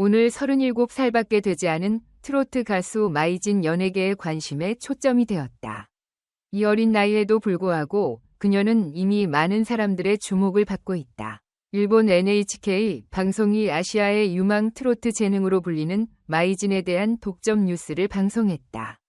오늘 37살밖에 되지 않은 트로트 가수 마이진 연예계의 관심에 초점이 되었다. 이 어린 나이에도 불구하고 그녀는 이미 많은 사람들의 주목을 받고 있다. 일본 NHK 방송이 아시아의 유망 트로트 재능으로 불리는 마이진에 대한 독점 뉴스를 방송했다.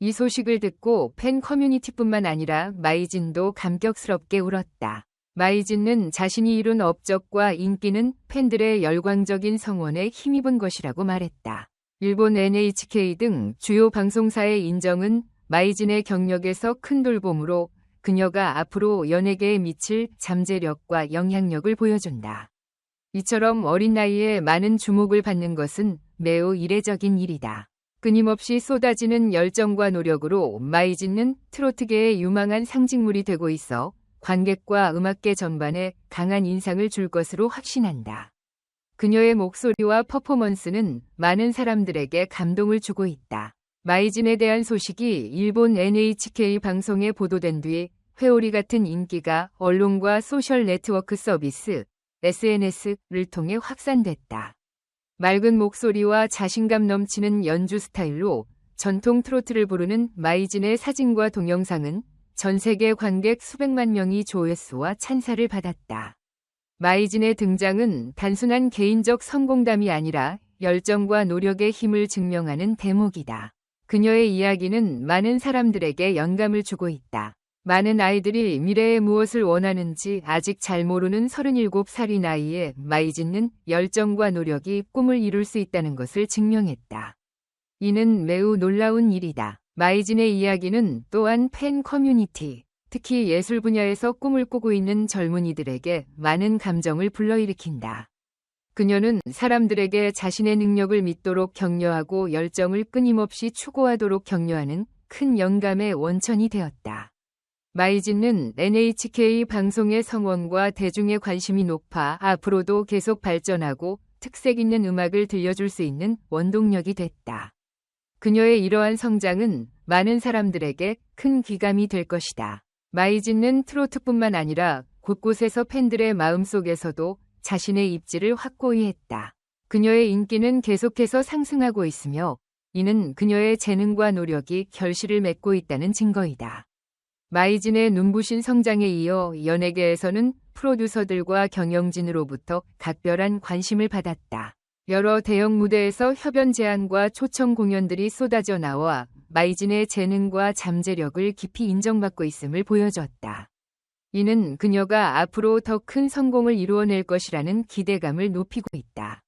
이 소식을 듣고 팬 커뮤니티뿐만 아니라 마이진도 감격스럽게 울었다. 마이진은 자신이 이룬 업적과 인기는 팬들의 열광적인 성원에 힘입은 것이라고 말했다. 일본 NHK 등 주요 방송사의 인정은 마이진의 경력에서 큰 돌봄으로 그녀가 앞으로 연예계에 미칠 잠재력과 영향력을 보여준다. 이처럼 어린 나이에 많은 주목을 받는 것은 매우 이례적인 일이다. 끊임없이 쏟아지는 열정과 노력으로 마이진은 트로트계의 유망한 상징물이 되고 있어 관객과 음악계 전반에 강한 인상을 줄 것으로 확신한다. 그녀의 목소리와 퍼포먼스는 많은 사람들에게 감동을 주고 있다. 마이진에 대한 소식이 일본 NHK 방송에 보도된 뒤 회오리 같은 인기가 언론과 소셜 네트워크 서비스, SNS를 통해 확산됐다. 맑은 목소리와 자신감 넘치는 연주 스타일로 전통 트로트를 부르는 마이진의 사진과 동영상은 전 세계 관객 수백만 명이 조회수와 찬사를 받았다. 마이진의 등장은 단순한 개인적 성공담이 아니라 열정과 노력의 힘을 증명하는 대목이다. 그녀의 이야기는 많은 사람들에게 영감을 주고 있다. 많은 아이들이 미래에 무엇을 원하는지 아직 잘 모르는 37살이 나이에 마이진은 열정과 노력이 꿈을 이룰 수 있다는 것을 증명했다. 이는 매우 놀라운 일이다. 마이진의 이야기는 또한 팬 커뮤니티, 특히 예술 분야에서 꿈을 꾸고 있는 젊은이들에게 많은 감정을 불러일으킨다. 그녀는 사람들에게 자신의 능력을 믿도록 격려하고 열정을 끊임없이 추구하도록 격려하는 큰 영감의 원천이 되었다. 마이진은 NHK 방송의 성원과 대중의 관심이 높아 앞으로도 계속 발전하고 특색 있는 음악을 들려줄 수 있는 원동력이 됐다. 그녀의 이러한 성장은 많은 사람들에게 큰 귀감이 될 것이다. 마이진은 트로트뿐만 아니라 곳곳에서 팬들의 마음속에서도 자신의 입지를 확고히 했다. 그녀의 인기는 계속해서 상승하고 있으며 이는 그녀의 재능과 노력이 결실을 맺고 있다는 증거이다. 마이진의 눈부신 성장에 이어 연예계에서는 프로듀서들과 경영진으로부터 각별한 관심을 받았다. 여러 대형 무대에서 협연 제안과 초청 공연들이 쏟아져 나와 마이진의 재능과 잠재력을 깊이 인정받고 있음을 보여줬다. 이는 그녀가 앞으로 더 큰 성공을 이루어낼 것이라는 기대감을 높이고 있다.